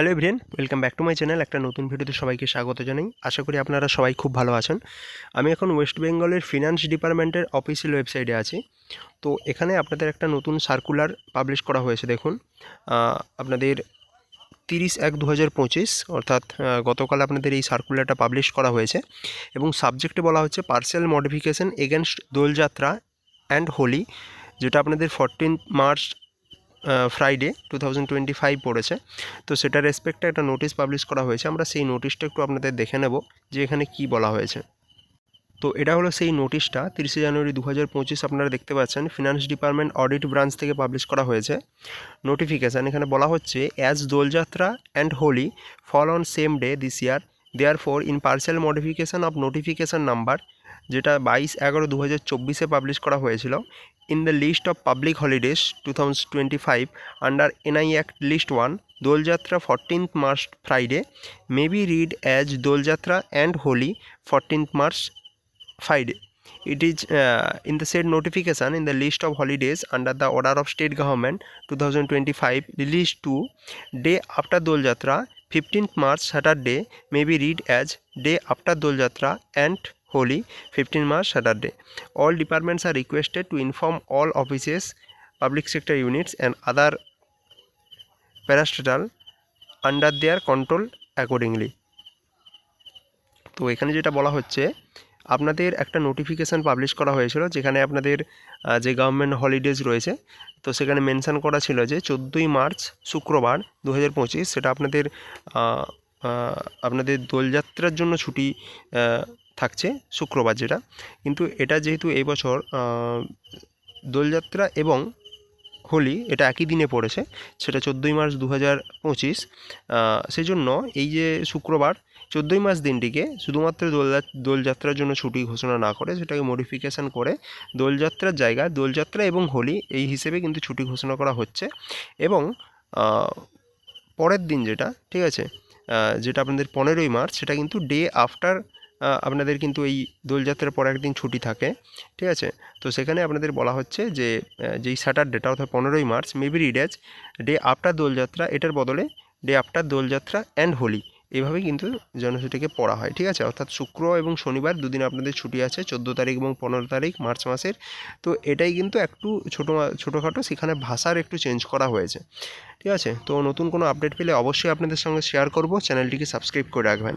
Hello everyone, welcome back to my channel. একটা নতুন ভিডিওতে সবাইকে স্বাগত জানাই। আশা করি আপনারা সবাই খুব ভালো আছেন। আমি এখন ওয়েস্ট বেঙ্গলের ফিনান্স ডিপার্টমেন্টের অফিসিয়াল ওয়েবসাইটে আছি। তো এখানে আপনাদের একটা নতুন সার্কুলার পাবলিশ করা হয়েছে, দেখুন। আপনাদের তিরিশ এক দু হাজার পঁচিশ, অর্থাৎ গতকাল আপনাদের এই সার্কুলারটা পাবলিশ করা হয়েছে। এবং সাবজেক্টে বলা হচ্ছে partial modification against Doljatra and Holi, যেটা আপনাদের fourteen March Friday two thousand twenty five পড়েছে। তো সেটার রেসপেক্টে একটা নোটিশ পাবলিশ করা হয়েছে। আমরা সেই নোটিশটা একটু আপনাদের দেখে নেব যে এখানে কি বলা হয়েছে। তো এটা হলো সেই নোটিশটা তিরিশে জানুয়ারি দু হাজার পঁচিশ আপনারা দেখতে পাচ্ছেন ফিনান্স ডিপার্টমেন্ট অডিট ব্রাঞ্চ থেকে পাবলিশ করা হয়েছে নোটিফিকেশান এখানে বলা হচ্ছে as Doljatra and Holi fall on same day this year therefore in partial modification of notification number যেটা বাইশ এগারো দু হাজার চব্বিশে পাবলিশ করা হয়েছিল in the list of public holidays two thousand twenty five under NI act list one Doljatra fourteenth March Friday may be read as Doljatra and Holi fourteenth March Friday it is in the said notification in the list of holidays under the order of state government two thousand twenty five release two day after Doljatra fifteenth March Saturday may read as day after Doljatra and Holi fifteen March Saturday all departments are requested to inform all offices public sector units and other parastatal under their control accordingly তো এখানে যেটা বলা হচ্ছে, আপনাদের একটা notification publish করা হয়েছিল যেখানে আপনাদের যে গভর্নমেন্ট হলিডেজ রয়েছে, তো সেখানে মেনশান করা ছিল যে চোদ্দোই মার্চ শুক্রবার দু হাজার পঁচিশ, সেটা আপনাদের আপনাদের দোলযাত্রার জন্য ছুটি থাকছে শুক্রবার যেটা। কিন্তু এটা যেহেতু এই বছর দোলযাত্রা এবং হোলি এটা একই দিনে পড়েছে, সেটা চোদ্দোই মার্চ দু হাজার পঁচিশ। সেই জন্য এই যে শুক্রবার, চোদ্দোই মার্চ দিনটিকে শুধুমাত্র দোলযা, দোলযাত্রার জন্য ছুটি ঘোষণা না করে, সেটাকে মডিফিকেশান করে দোলযাত্রার জায়গায় দোলযাত্রা এবং হোলি এই হিসেবে কিন্তু ছুটি ঘোষণা করা হচ্ছে। এবং পরের দিন যেটা, ঠিক আছে যেটা আপনাদের পনেরোই মার্চ, সেটা কিন্তু ডে আফটার আপনাদের কিন্তু এই দোলযাত্রার পর একদিন ছুটি থাকে, ঠিক আছে? তো সেখানে আপনাদের বলা হচ্ছে যে যেই স্যাটারডেটা অর্থাৎ পনেরোই March maybe as day after Doljatra, এটার বদলে day after Doljatra and Holi এভাবেই কিন্তু জনসূচিকে পড়া হয়, ঠিক আছে? অর্থাৎ শুক্র এবং শনিবার দুদিন আপনাদের ছুটি আছে, চোদ্দ তারিখ এবং পনেরো তারিখ মার্চ মাসের। তো এটাই কিন্তু একটু ছোটো, ছোটোখাটো সেখানে ভাষার একটু চেঞ্জ করা হয়েছে, ঠিক আছে? তো নতুন কোনো আপডেট পেলে অবশ্যই আপনাদের সঙ্গে শেয়ার করব চ্যানেলটিকে সাবস্ক্রাইব করে রাখবেন।